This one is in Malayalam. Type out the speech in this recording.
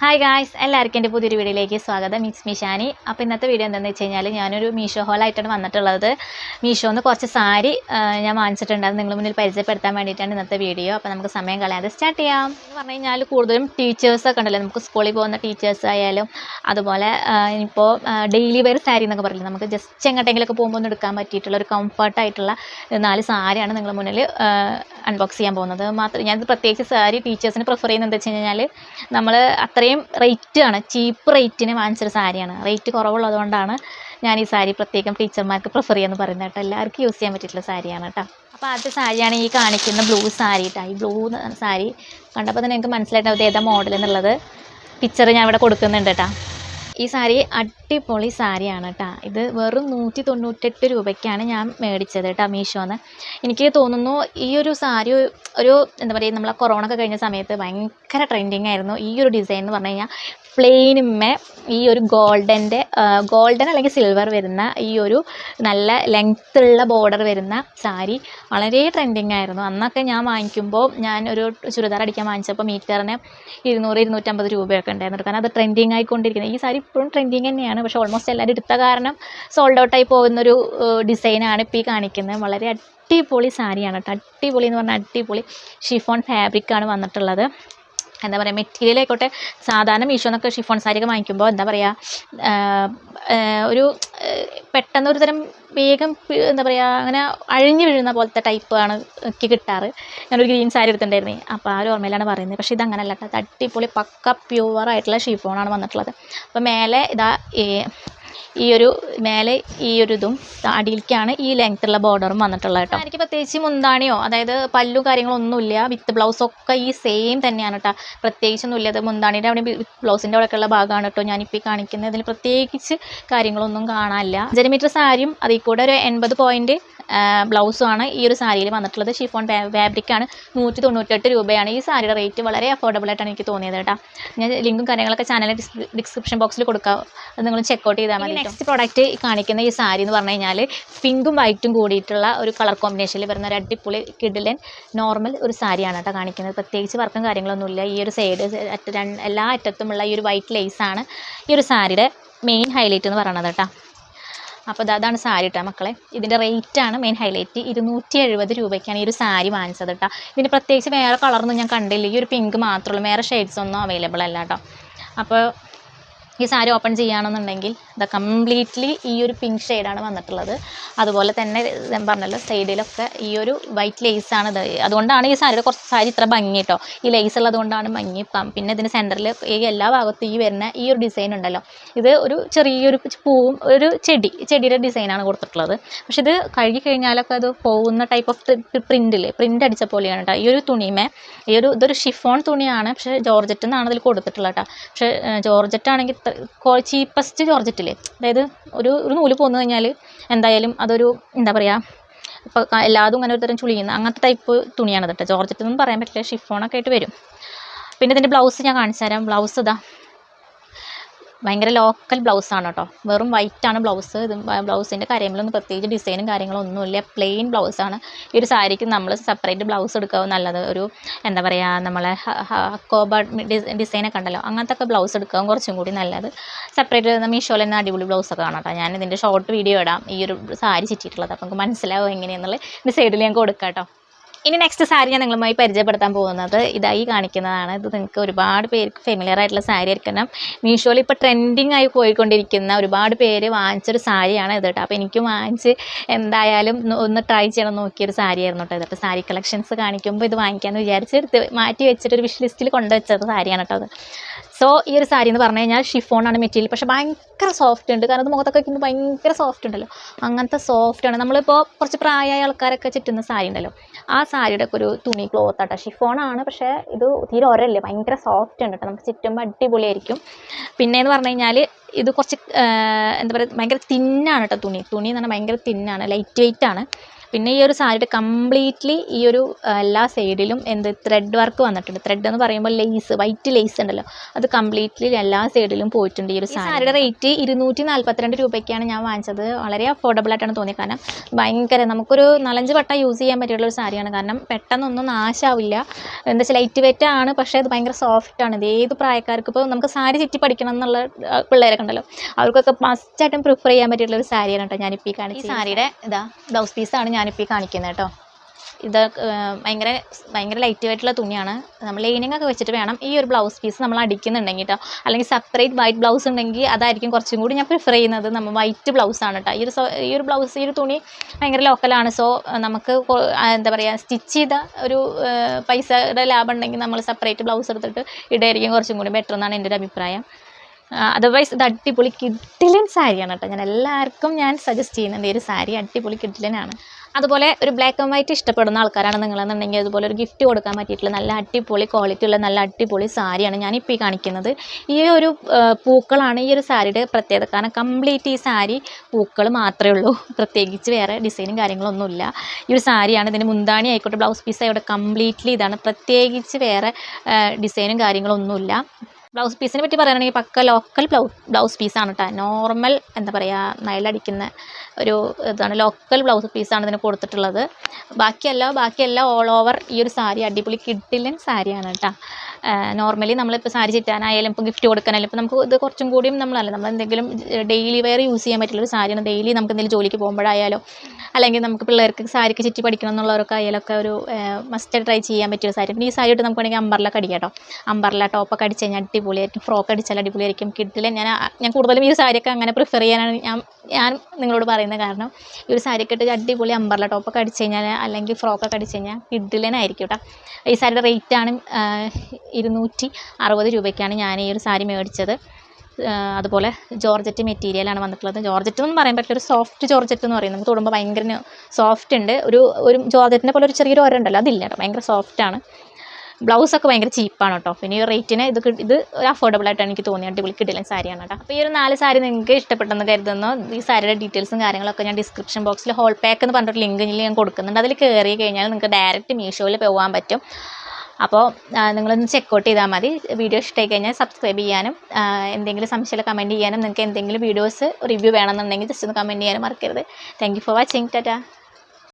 ഹായ് ഗായ്സ് എല്ലാവർക്കും എന്റെ പുതിയൊരു വീഡിയോയിലേക്ക് സ്വാഗതം. മിസ് മിഷാനി അപ്പോൾ ഇന്നത്തെ വീഡിയോ എന്താണെന്ന് വെച്ച് കഴിഞ്ഞാൽ ഞാനൊരു മീഷോ ഹോളായിട്ടാണ് വന്നിട്ടുള്ളത്. മീഷോന്ന് കുറച്ച് സാരി ഞാൻ വാങ്ങിച്ചിട്ടുണ്ട് അത് നിങ്ങൾ മുന്നിൽ പരിചയപ്പെടുത്താൻ വേണ്ടിയിട്ടാണ് ഇന്നത്തെ വീഡിയോ. അപ്പോൾ നമുക്ക് സമയം കളയാതെ സ്റ്റാർട്ട് ചെയ്യാം. എന്ന് പറഞ്ഞു കഴിഞ്ഞാൽ കൂടുതലും ടീച്ചേഴ്സൊക്കെ ഉണ്ടല്ലോ. നമുക്ക് സ്കൂളിൽ പോകുന്ന ടീച്ചേഴ്സ് ആയാലും അതുപോലെ ഇപ്പോൾ ഡെയിലി വെയർ സാരി എന്നൊക്കെ പറയില്ലേ. നമുക്ക് ജസ്റ്റ് എങ്ങോട്ടെങ്കിലൊക്കെ പോകുമ്പോൾ ഒന്ന് എടുക്കാൻ പറ്റിയിട്ടുള്ള ഒരു കംഫർട്ടായിട്ടുള്ള നാല് സാരിയാണ് നിങ്ങൾ മുന്നിൽ അൺബോക്സ് ചെയ്യാൻ പോകുന്നത്. മാത്രം ഞാനിത് പ്രത്യേകിച്ച് സാരി ടീച്ചേഴ്സിന് പ്രിഫർ ചെയ്യുന്നത് എന്താ വെച്ച് കഴിഞ്ഞാൽ നമ്മൾ അത്രയും റേറ്റ് ആണ്. ചീപ്പ് റേറ്റിന് വാങ്ങിച്ചൊരു സാരിയാണ്. റേറ്റ് കുറവുള്ളതുകൊണ്ടാണ് ഞാൻ ഈ സാരി പ്രത്യേകം ടീച്ചർമാർക്ക് പ്രിഫർ ചെയ്യാന്ന് പറയുന്നത് കേട്ടോ. എല്ലാവർക്കും യൂസ് ചെയ്യാൻ പറ്റിയിട്ടുള്ള സാരിയാണ് കേട്ടോ. അപ്പോൾ ആദ്യത്തെ സാരിയാണ് ഈ കാണിക്കുന്ന ബ്ലൂ സാരി കേട്ടോ ഈ ബ്ലൂ സാരി കണ്ടപ്പോൾ തന്നെ എനിക്ക് മനസ്സിലായിട്ട് ഏതാ മോഡൽ എന്നുള്ളത്. പിക്ചർ ഞാൻ ഇവിടെ കൊടുക്കുന്നുണ്ട് കേട്ടോ ഈ സാരി അടിപൊളി സാരിയാണ് കേട്ടോ ഇത് വെറും നൂറ്റി തൊണ്ണൂറ്റെട്ട് രൂപയ്ക്കാണ് ഞാൻ മേടിച്ചത് കേട്ടോ മീഷോന്ന്. എനിക്ക് തോന്നുന്നു ഈ ഒരു സാരി ഒരു എന്താ പറയുക നമ്മളെ കൊറോണ ഒക്കെ കഴിഞ്ഞ സമയത്ത് ഭയങ്കര ട്രെൻഡിങ് ആയിരുന്നു. ഈ ഒരു ഡിസൈൻ എന്ന് പറഞ്ഞു കഴിഞ്ഞാൽ പ്ലെയിനുമേ ഈ ഒരു ഗോൾഡന്റെ ഗോൾഡൻ അല്ലെങ്കിൽ സിൽവർ വരുന്ന ഈ ഒരു നല്ല ലെങ്ത് ഉള്ള ബോർഡർ വരുന്ന സാരി വളരെ ട്രെൻഡിങ് ആയിരുന്നു. അന്നൊക്കെ ഞാൻ വാങ്ങിക്കുമ്പോൾ ഞാൻ ഒരു ചുരിദാർ അടിക്കാൻ വാങ്ങിച്ചപ്പോൾ മീറ്ററിന് ഇരുന്നൂറ് ഇരുന്നൂറ്റമ്പത് രൂപയൊക്കെ ഉണ്ടായിരുന്നു. കാരണം അത് ട്രെൻഡിങ് ആയിക്കൊണ്ടിരിക്കുന്നത്. ഈ സാരി ഇപ്പോഴും ട്രെൻഡിങ് തന്നെയാണ്. പക്ഷേ ഓൾമോസ്റ്റ് എല്ലാവരും എടുത്ത കാരണം സോൾഡ് ഔട്ടായി പോകുന്നൊരു ഡിസൈനാണ് ഇപ്പോൾ ഈ കാണിക്കുന്നത്. വളരെ അടിപൊളി സാരിയാണ് കേട്ടോ. അടിപൊളി എന്ന് പറഞ്ഞാൽ അടിപൊളി ഷിഫോൺ ഫാബ്രിക്കാണ് വന്നിട്ടുള്ളത്. എന്താ പറയുക മെറ്റീരിയൽ ആയിക്കോട്ടെ സാധാരണ മീഷോന്നൊക്കെ ഷിഫോൺ സാരിയൊക്കെ വാങ്ങിക്കുമ്പോൾ എന്താ പറയുക ഒരു പെട്ടെന്ന് ഒരു തരം വേഗം എന്താ പറയുക അങ്ങനെ അഴിഞ്ഞു വീഴുന്ന പോലത്തെ ടൈപ്പ് ആണ് എനിക്ക് കിട്ടാറ്. ഞാനൊരു ഗ്രീൻ സാരി എടുത്തിട്ടുണ്ടായിരുന്നേ. അപ്പോൾ ആ ഒരു ഓർമ്മയിലാണ് പറയുന്നത്. പക്ഷേ ഇതങ്ങനല്ല കേട്ടോ. തട്ടിപ്പൊളി പക്ക പ്യുവർ ആയിട്ടുള്ള ഷിഫോണാണ് വന്നിട്ടുള്ളത്. അപ്പോൾ മേലെ ഇതാ ഈ ഒരു മേലെ ഈ ഒരു ഇതും അടിയിലേക്കാണ് ഈ ലെങ്ത് ഉള്ള ബോർഡറും വന്നിട്ടുള്ളത് കേട്ടോ. എനിക്ക് പ്രത്യേകിച്ച് മുന്താണിയോ അതായത് പല്ലും കാര്യങ്ങളൊന്നുമില്ല വിത്ത് ബ്ലൗസൊക്കെ ഈ സെയിം തന്നെയാണ് കേട്ടോ. പ്രത്യേകിച്ചൊന്നുമില്ല അത് മുന്താണിയുടെ അവിടെ ബ്ലൗസിന്റെ അവിടെയൊക്കെയുള്ള ഭാഗമാണ് കേട്ടോ ഞാനിപ്പോൾ കാണിക്കുന്നത്. ഇതിൽ പ്രത്യേകിച്ച് കാര്യങ്ങളൊന്നും കാണാനില്ല. അഞ്ചര മീറ്റർ സാരിയും അതിൽ കൂടെ ഒരു എൺപത് പോയിന്റ് ബ്ലൗസുമാണ് ഈ ഒരു സാരിയിൽ വന്നിട്ടുള്ളത്. ഷിഫോൺ ഫാബ്രിക്കാണ് നൂറ്റി തൊണ്ണൂറ്റെട്ട് രൂപയാണ് ഈ സാരിയുടെ റേറ്റ് വളരെ അഫോർഡബിൾ ആയിട്ടാണ് എനിക്ക് തോന്നിയത് കേട്ടോ. ഞാൻ ലിങ്കും കാര്യങ്ങളൊക്കെ ചാനലിൽ ഡിസ്ക്രിപ്ഷൻ ബോക്സിൽ കൊടുക്കാം. അത് നിങ്ങൾ ചെക്കൗട്ട് ചെയ്താൽ മതി നെക്സ്റ്റ് പ്രോഡക്റ്റ് കാണിക്കുന്ന ഈ സാരി എന്ന് പറഞ്ഞു കഴിഞ്ഞാൽ പിങ്കും വൈറ്റും കൂടിയിട്ടുള്ള ഒരു കളർ കോമ്പിനേഷനിൽ വരുന്ന ഒരു അടിപൊളി കിഡിലൻ നോർമൽ ഒരു സാരിയാണ് കേട്ടോ കാണിക്കുന്നത്. പ്രത്യേകിച്ച് വർക്കും കാര്യങ്ങളൊന്നുമില്ല ഈ ഒരു സൈഡ് എല്ലാ അറ്റത്തുമുള്ള ഈ ഒരു വൈറ്റ് ലേസാണ് ഈ ഒരു സാരിയുടെ മെയിൻ ഹൈലൈറ്റ് എന്ന് പറയുന്നത് കേട്ടോ. അപ്പോൾ അതാണ് സാരി കേട്ടോ മക്കളെ. ഇതിന്റെ റേറ്റാണ് മെയിൻ ഹൈലൈറ്റ് ഇരുന്നൂറ്റി എഴുപത് രൂപയ്ക്കാണ് ഈ ഒരു സാരി വാങ്ങിച്ചത് കേട്ടോ ഇതിന് പ്രത്യേകിച്ച് വേറെ കളറൊന്നും ഞാൻ കണ്ടില്ല. ഈ ഒരു പിങ്ക് മാത്രമേ ഉള്ളൂ. വേറെ ഷെയ്ഡ്സ് ഒന്നും അവൈലബിൾ അല്ല കേട്ടോ അപ്പോൾ ഈ സാരി ഓപ്പൺ ചെയ്യുകയാണെന്നുണ്ടെങ്കിൽ ഇത് കംപ്ലീറ്റ്ലി ഈ ഒരു പിങ്ക് ഷെയ്ഡാണ് വന്നിട്ടുള്ളത്. അതുപോലെ തന്നെ ഞാൻ പറഞ്ഞല്ലോ സൈഡിലൊക്കെ ഈ ഒരു വൈറ്റ് ലേസാണ് ഇത്. അതുകൊണ്ടാണ് ഈ സാരിയുടെ കുറച്ച് സാരി ഇത്ര ഭംഗി കേട്ടോ. ഈ ലേസ് ഉള്ളത് കൊണ്ടാണ് ഭംഗി പിന്നെ ഇതിന് സെന്ററിൽ ഈ എല്ലാ ഭാഗത്തും ഈ വരുന്ന ഈ ഒരു ഡിസൈൻ ഉണ്ടല്ലോ. ഇത് ഒരു ചെറിയൊരു പൂവും ഒരു ചെടി ചെടിയുടെ ഡിസൈനാണ് കൊടുത്തിട്ടുള്ളത്. പക്ഷെ ഇത് കഴുകി കഴിഞ്ഞാലൊക്കെ അത് പോകുന്ന ടൈപ്പ് ഓഫ് പ്രിന്റിൽ പ്രിന്റ് അടിച്ച പോലെയാണ് കേട്ടോ. ഈ ഒരു തുണിമേ ഈ ഒരു ഇതൊരു ഷിഫോൺ തുണിയാണ്. പക്ഷേ ജോർജറ്റ് എന്നാണ് ഇതിൽ കൊടുത്തിട്ടുള്ളത് കേട്ടോ. പക്ഷേ ജോർജറ്റ് ആണെങ്കിൽ ചീപ്പസ്റ്റ് ജോർജറ്റില്ലേ അതായത് ഒരു ഒരു നൂൽ പോന്നു കഴിഞ്ഞാൽ എന്തായാലും അതൊരു എന്താ പറയുക ഇപ്പോൾ എല്ലാതും അങ്ങനെ ഒരു തരം ചുളിയുന്ന അങ്ങനത്തെ ടൈപ്പ് തുണിയാണ് കേട്ടോ ജോർജറ്റ് എന്നൊന്നും പറയാൻ പറ്റില്ല ഷിഫോണൊക്കെ ആയിട്ട് വരും. പിന്നെ ഇതിന്റെ ബ്ലൗസ് ഞാൻ കാണിച്ചു തരാം ബ്ലൗസ് ഇതാ. ഭയങ്കര ലോക്കൽ ബ്ലൗസാണ് കേട്ടോ വെറും വൈറ്റാണ് ബ്ലൗസ് ഇത് ബ്ലൗസിന്റെ കാര്യങ്ങളൊന്നും പ്രത്യേകിച്ച് ഡിസൈനും കാര്യങ്ങളും ഒന്നുമില്ല പ്ലെയിൻ ബ്ലൗസാണ് ഈ ഒരു സാരിക്ക് നമ്മൾ സെപ്പറേറ്റ് ബ്ലൗസ് എടുക്കുക നല്ലത്. ഒരു എന്താ പറയുക നമ്മളെ കോബ ഡിസൈനൊക്കെ ഉണ്ടല്ലോ. അങ്ങനത്തെ ഒക്കെ ബ്ലൗസ് എടുക്കുക കുറച്ചും കൂടി നല്ലത്. സെപ്പറേറ്റ് മീഷോയിൽ തന്നെ അടിപൊളി ബ്ലൗസൊക്കെ കാണാം കേട്ടോ ഞാൻ ഇതിന്റെ ഷോർട്ട് വീഡിയോ ഇടാം. ഈ ഒരു സാരി ചുറ്റിയിട്ടുള്ളത്. അപ്പോൾ നമുക്ക് മനസ്സിലാവും എങ്ങനെയാണെന്നുള്ളത് ഇതിന്റെ സൈഡിൽ ഞാൻ കൊടുക്കാം കേട്ടോ ഇനി നെക്സ്റ്റ് സാരി ഞാൻ നിങ്ങളുമായി പരിചയപ്പെടുത്താൻ പോകുന്നത് ഇതായി കാണിക്കുന്നതാണ്. ഇത് നിങ്ങൾക്ക് ഒരുപാട് പേർക്ക് ഫെമിലിയർ ആയിട്ടുള്ള സാരി ആയിരിക്കണം മീഷോയിൽ ഇപ്പോൾ ട്രെൻഡിങ് ആയി പോയിക്കൊണ്ടിരിക്കുന്ന ഒരുപാട് പേര് വാങ്ങിച്ചൊരു സാരിയാണ് ഇത് കേട്ടോ. അപ്പോൾ എനിക്കും വാങ്ങിച്ച് എന്തായാലും ഒന്ന് ട്രൈ ചെയ്യണം നോക്കിയൊരു സാരി ആയിരുന്നു കേട്ടോ ഇത്. സാരി കളക്ഷൻസ് കാണിക്കുമ്പോൾ ഇത് വാങ്ങിക്കാമെന്ന് വിചാരിച്ച് എടുത്ത് മാറ്റി വെച്ചിട്ട് ഒരു വിഷ് ലിസ്റ്റിൽ കൊണ്ടുവച്ചത് സാരിയാണ് കേട്ടോ അത് സോ ഈ ഒരു സാരി എന്ന് പറഞ്ഞു കഴിഞ്ഞാൽ ഷിഫോണാണ് മെറ്റീരിയൽ പക്ഷേ ഭയങ്കര സോഫ്റ്റ് ഉണ്ട്. കാരണം അത് മുഖത്തൊക്കെ വയ്ക്കുമ്പോൾ ഭയങ്കര സോഫ്റ്റ് ഉണ്ടല്ലോ. അങ്ങനത്തെ സോഫ്റ്റ് ആണ്. നമ്മളിപ്പോൾ കുറച്ച് പ്രായമായ ആൾക്കാരൊക്കെ ചുറ്റുന്ന സാരി ഉണ്ടല്ലോ. ആ സാരിയുടെ ഒക്കെ ഒരു തുണി ക്ലോത്ത് ആട്ടോ. ഷിഫോണാണ് പക്ഷേ ഇത് തീരെ ഒരല്ലേ. ഭയങ്കര സോഫ്റ്റ് ഉണ്ട് കേട്ടോ. നമുക്ക് ചുറ്റുമ്പോൾ അടിപൊളിയായിരിക്കും. പിന്നെ എന്ന് പറഞ്ഞു കഴിഞ്ഞാൽ ഇത് കുറച്ച് എന്താ പറയുക ഭയങ്കര തിന്നാണ് കേട്ടോ തുണി. തുണി എന്ന് പറഞ്ഞാൽ ഭയങ്കര തിന്നാണ് ലൈറ്റ് വെയിറ്റ് ആണ്. പിന്നെ ഈ ഒരു സാരിയുടെ കംപ്ലീറ്റ്ലി ഈ ഒരു എല്ലാ സൈഡിലും എന്ത് ത്രെഡ് വർക്ക് വന്നിട്ടുണ്ട്. ത്രെഡ് എന്ന് പറയുമ്പോൾ ലേസ് വൈറ്റ് ലേസ് ഉണ്ടല്ലോ. അത് കംപ്ലീറ്റ്ലി എല്ലാ സൈഡിലും പോയിട്ടുണ്ട് ഈ ഒരു സാരിയുടെ റേറ്റ് ഇരുന്നൂറ്റി നാൽപ്പത്തിരണ്ട് രൂപയ്ക്കാണ് ഞാൻ വാങ്ങിച്ചത്. വളരെ അഫോർഡബിൾ ആയിട്ടാണ് തോന്നിയത് കാരണം ഭയങ്കര നമുക്കൊരു നാലഞ്ച് വട്ടം യൂസ് ചെയ്യാൻ പറ്റിയുള്ള ഒരു സാരിയാണ്. കാരണം പെട്ടെന്നൊന്നും നാശാവില്ല. എന്താ വെച്ചാൽ ലൈറ്റ് വെയിറ്റ് ആണ് പക്ഷേ അത് ഭയങ്കര സോഫ്റ്റ് ആണ്. ഇത് ഏത് പ്രായക്കാർക്ക് ഇപ്പോൾ നമുക്ക് സാരി ചുറ്റി പഠിക്കണം എന്നുള്ള പിള്ളേരൊക്കെ ഉണ്ടല്ലോ. അവർക്കൊക്കെ മസ്റ്റായിട്ടും പ്രിഫർ ചെയ്യാൻ പറ്റിയിട്ടുള്ള ഒരു സാരിയാണ് കേട്ടോ ഞാനിപ്പോൾ ഈ കാണിച്ചത്. ഈ സാരിയുടെ ഇതാ ബ്ലൗസ് പീസാണ് ഞാനിപ്പോൾ ഈ കാണിക്കുന്നത് കേട്ടോ ഇത് ഭയങ്കര ഭയങ്കര ലൈറ്റ് ആയിട്ടുള്ള തുണിയാണ്. നമ്മൾ ലൈനിങ് ഒക്കെ വെച്ചിട്ട് വേണം ഈ ഒരു ബ്ലൗസ് പീസ് നമ്മൾ അടിക്കുന്നുണ്ടെങ്കിൽ കേട്ടോ അല്ലെങ്കിൽ സെപ്പറേറ്റ് വൈറ്റ് ബ്ലൗസ് ഉണ്ടെങ്കിൽ അതായിരിക്കും കുറച്ചും കൂടി ഞാൻ പ്രിഫർ ചെയ്യുന്നത്. നമ്മൾ വൈറ്റ് ബ്ലൗസ് ആണ് കേട്ടോ ഈ ഒരു ഈ ഒരു ബ്ലൗസ് ഈ ഒരു തുണി ഭയങ്കര ലോക്കലാണ് സോ നമുക്ക് എന്താ പറയുക സ്റ്റിച്ച് ചെയ്ത ഒരു പൈസയുടെ ലാഭം ഉണ്ടെങ്കിൽ നമ്മൾ സെപ്പറേറ്റ് ബ്ലൗസ് എടുത്തിട്ട് ഇടായിരിക്കും കുറച്ചും കൂടി ബെറ്റർ എന്നാണ് എന്റെ ഒരു അഭിപ്രായം. അതർവൈസ് ഇത് അടിപൊളി കിഡിലൻ സാരിയാണ് കേട്ടോ ഞാൻ എല്ലാവർക്കും ഞാൻ സജസ്റ്റ് ചെയ്യുന്നുണ്ട് ഈ ഒരു സാരി അടിപൊളി കിഡിലനാണ് അതുപോലെ ഒരു ബ്ലാക്ക് ആൻഡ് വൈറ്റ് ഇഷ്ടപ്പെടുന്ന ആൾക്കാരാണ് നിങ്ങളെന്നുണ്ടെങ്കിൽ അതുപോലെ ഒരു ഗിഫ്റ്റ് കൊടുക്കാൻ പറ്റിയിട്ടുള്ള നല്ല അടിപൊളി ക്വാളിറ്റി ഉള്ള നല്ല അടിപൊളി സാരിയാണ് ഞാനിപ്പോൾ ഈ കാണിക്കുന്നത്. ഈ ഒരു പൂക്കളാണ് ഈ ഒരു സാരിയുടെ പ്രത്യേകത. കാരണം കംപ്ലീറ്റ് ഈ സാരി പൂക്കൾ മാത്രമേ ഉള്ളൂ. പ്രത്യേകിച്ച് വേറെ ഡിസൈനും കാര്യങ്ങളൊന്നുമില്ല. ഈ ഒരു സാരിയാണ് ഇതിന് മുന്താണി ആയിക്കോട്ടെ ബ്ലൗസ് പീസ് ആയിക്കോട്ടെ കംപ്ലീറ്റ്ലി ഇതാണ്. പ്രത്യേകിച്ച് വേറെ ഡിസൈനും കാര്യങ്ങളൊന്നുമില്ല. ബ്ലൗസ് പീസിനെ പറ്റി പറയുകയാണെങ്കിൽ പക്ക ലോക്കൽ ബ്ലൗസ് ബ്ലൗസ് പീസാണ് കേട്ടോ നോർമൽ എന്താ പറയുക നയലടിക്കുന്ന ഒരു ഇതാണ്. ലോക്കൽ ബ്ലൗസ് പീസാണ് ഇതിന് കൊടുത്തിട്ടുള്ളത്. ബാക്കിയല്ല ബാക്കിയെല്ലാം ഓൾ ഓവർ ഈ ഒരു സാരി അടിപൊളി കിഡിലൻ സാരിയാണ് കേട്ടോ നോർമലി നമ്മളിപ്പോൾ സാരി ചുറ്റാനായാലും ഇപ്പോൾ ഗിഫ്റ്റ് കൊടുക്കാനായാലും ഇപ്പോൾ നമുക്ക് ഇത് കുറച്ചും കൂടിയും നമ്മളല്ല. നമ്മൾ എന്തെങ്കിലും ഡെയിലി വെയർ യൂസ് ചെയ്യാൻ പറ്റുള്ള ഒരു സാരിയാണ്. ഡെയിലി നമുക്ക് എന്തെങ്കിലും ജോലിക്ക് പോകുമ്പോഴായാലോ അല്ലെങ്കിൽ നമുക്ക് പിള്ളേർക്ക് സാരിക്ക് ചുറ്റി പഠിക്കണം എന്നുള്ളവർക്ക് ആയാലൊക്കെ ഒരു മസ്റ്റ് ട്രൈ ചെയ്യാൻ പറ്റിയ സാരി. പിന്നെ ഈ സാരി ഇട്ട് നമുക്ക് വേണമെങ്കിൽ അമ്പർലൊക്കെ അടിക്കാം കേട്ടോ അമ്പർല ടോപ്പൊക്കെ അടിച്ച് കഴിഞ്ഞാൽ അടിപൊളിയായിരിക്കും ഫ്രോക്ക് അടിച്ചാൽ അടിപൊളിയായിരിക്കും. കിട്ടില്ല ഞാൻ ഞാൻ കൂടുതലും ഈ സാരിയൊക്കെ അങ്ങനെ പ്രിഫർ ചെയ്യാനാണ് ഞാൻ ഞാൻ നിങ്ങളോട് പറയുന്ന കാരണം. ഈ ഒരു സാരിയൊക്കെ ഇട്ട് അടിപൊളി അമ്പർല ടോപ്പൊക്കെ അടിച്ച് കഴിഞ്ഞാൽ അല്ലെങ്കിൽ ഫ്രോക്കൊക്കെ അടിച്ച് കഴിഞ്ഞാൽ കിഡിലനായിരിക്കും കേട്ടോ ഈ സാരിയുടെ റേറ്റാണ് ഇരുന്നൂറ്റി അറുപത് രൂപയ്ക്കാണ് ഞാൻ ഈ ഒരു സാരി മേടിച്ചത്. അതുപോലെ ജോർജറ്റ് മെറ്റീരിയലാണ് വന്നിട്ടുള്ളത്. ജോർജറ്റ് എന്ന് പറയാൻ പറ്റില്ല ഒരു സോഫ്റ്റ് ജോർജറ്റ് എന്ന് പറയും. നമുക്ക് തൊടുമ്പോൾ ഭയങ്കര സോഫ്റ്റ് ഉണ്ട്. ഒരു ഒരു ജോർജറ്റിനെ പോലെ ഒരു ചെറിയൊരു ഒരുണ്ടല്ലോ അതില്ല കേട്ടോ ഭയങ്കര സോഫ്റ്റ് ആണ് ബ്ലൗസ് ഒക്കെ ഭയങ്കര ചീപ്പാണ് കേട്ടോ. പിന്നെ ഈ റേറ്റിന് ഇത് ഇത് ഒരു അഫോർഡബിൾ ആയിട്ടാണ് എനിക്ക് തോന്നിയത്. അടിപൊളി കിട്ടില്ല സാരിയാണ് കേട്ടോ. അപ്പോൾ ഈ ഒരു നാല് സാരി നിങ്ങൾക്ക് ഇഷ്ടപ്പെട്ടെന്ന് കരുതുന്നു. ഈ സാരിയുടെ ഡീറ്റെയിൽസും കാര്യങ്ങളൊക്കെ ഞാൻ ഡിസ്ക്രിപ്ഷൻ ബോക്സിൽ ഹോൾ പാക്ക് എന്ന് പറഞ്ഞിട്ട് ലിങ്കിൽ ഞാൻ കൊടുക്കുന്നുണ്ട്. അതിൽ കയറി കഴിഞ്ഞാൽ നിങ്ങൾക്ക് ഡയറക്റ്റ് മീഷോയിൽ പോകാൻ പറ്റും. അപ്പോൾ നിങ്ങളൊന്ന് ചെക്കൗട്ട് ചെയ്താൽ മതി. വീഡിയോ ഇഷ്ടമായി കഴിഞ്ഞാൽ സബ്സ്ക്രൈബ് ചെയ്യാനും എന്തെങ്കിലും സംശയം കമന്റ് ചെയ്യാനും നിങ്ങൾക്ക് എന്തെങ്കിലും വീഡിയോസ് റിവ്യൂ വേണമെന്നുണ്ടെങ്കിൽ ജസ്റ്റ് ഒന്ന് കമന്റ് ചെയ്യാനും മറക്കരുത്. Thank for watching Tata